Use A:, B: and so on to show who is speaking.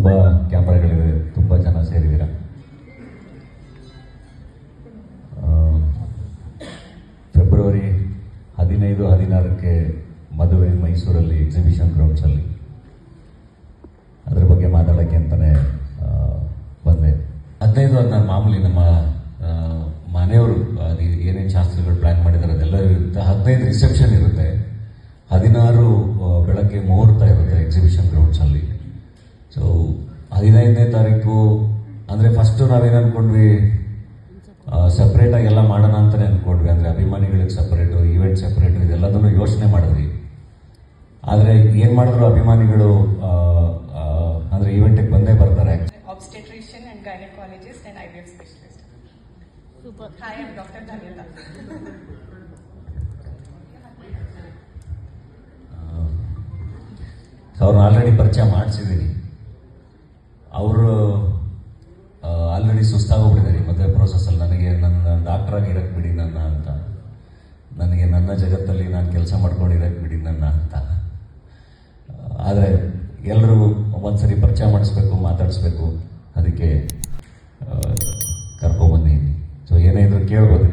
A: ತುಂಬ ಕ್ಯಾಮ್ರಾಗಳಿವೆ, ತುಂಬ ಜನ ಸೇರಿದ್ದೀರ? ಫೆಬ್ರವರಿ ಹದಿನೈದು, ಹದಿನಾರಕ್ಕೆ ಮದುವೆ ಮೈಸೂರಲ್ಲಿ ಎಕ್ಸಿಬಿಷನ್ ಗ್ರೌಂಡ್ಸಲ್ಲಿ ಅದ್ರ ಬಗ್ಗೆ ಮಾತಾಡೋಕ್ಕೆ ಅಂತಲೇ ಬಂದೆ. ಹದಿನೈದು ಹದಿನಾರು ಮಾಮೂಲಿ ನಮ್ಮ ಮನೆಯವರು ಅದು ಏನೇನು ಶಾಸ್ತ್ರಗಳು ಪ್ಲ್ಯಾನ್ ಮಾಡಿದ್ದಾರೆ ಅದೆಲ್ಲ ಇರುತ್ತೆ. ಹದಿನೈದು ರಿಸೆಪ್ಷನ್ ಇರುತ್ತೆ. ಹದಿನಾರು ಬೆಳಗ್ಗೆ ಮುಹೂರ್ತ ಇರುತ್ತೆ ಎಕ್ಸಿಬಿಷನ್ ಗ್ರೌಂಡ್ಸಲ್ಲಿ ಹದಿನೈದನೇ ತಾರೀಕು ಅಂದರೆ ಫಸ್ಟು ನಾವೇನು ಅಂದ್ಕೊಂಡ್ವಿ ಸಪ್ರೇಟಾಗಿ ಎಲ್ಲ ಮಾಡೋಣ ಅಂತಲೇ ಅಂದ್ಕೊಂಡ್ವಿ ಅಂದರೆ ಅಭಿಮಾನಿಗಳಿಗೆ ಸಪ್ರೇಟು ಈವೆಂಟ್ ಸಪ್ರೇಟು ಇದೆಲ್ಲದನ್ನು ಯೋಚನೆ ಮಾಡಿದ್ವಿ ಆದರೆ ಏನು ಮಾಡಿದ್ರು ಅಭಿಮಾನಿಗಳು ಅಂದರೆ ಈವೆಂಟಿಗೆ ಬಂದೇ ಬರ್ತಾರೆ
B: obstetrician and gynecologist and IVF specialist.
C: Super.
B: Hi, I'm Dr. Daniela.
A: So ಅವ್ರನ್ನ ಆಲ್ರೆಡಿ ಪರಿಚಯ ಮಾಡಿಸಿದ್ದೀನಿ ಅವರು ಆಲ್ರೆಡಿ ಸುಸ್ತಾಗೋಗ್ಬಿಟ್ಟಿದ್ದಾರೆ ಈ ಮದುವೆ ಪ್ರೋಸೆಸ್ಸಲ್ಲಿ ನನಗೆ ನನ್ನ ಡಾಕ್ಟ್ರಾಗಿ ಇರಕ್ಕೆ ಬಿಡಿ ನನ್ನ ಅಂತ ನನ್ನ ಜಗತ್ತಲ್ಲಿ ನಾನು ಕೆಲಸ ಮಾಡ್ಕೊಂಡಿರೋಕೆ ಬಿಡಿ ನನ್ನ ಅಂತ. ಆದರೆ ಎಲ್ಲರೂ ಒಂದ್ಸರಿ ಪರಿಚಯ ಮಾಡಿಸ್ಬೇಕು, ಮಾತಾಡಿಸ್ಬೇಕು. ಅದಕ್ಕೆ ಕರ್ಕೊಂಬಂದಿದ್ದೀನಿ ಸೊ ಏನೇ ಇದ್ರು ಕೇಳ್ಬೋದು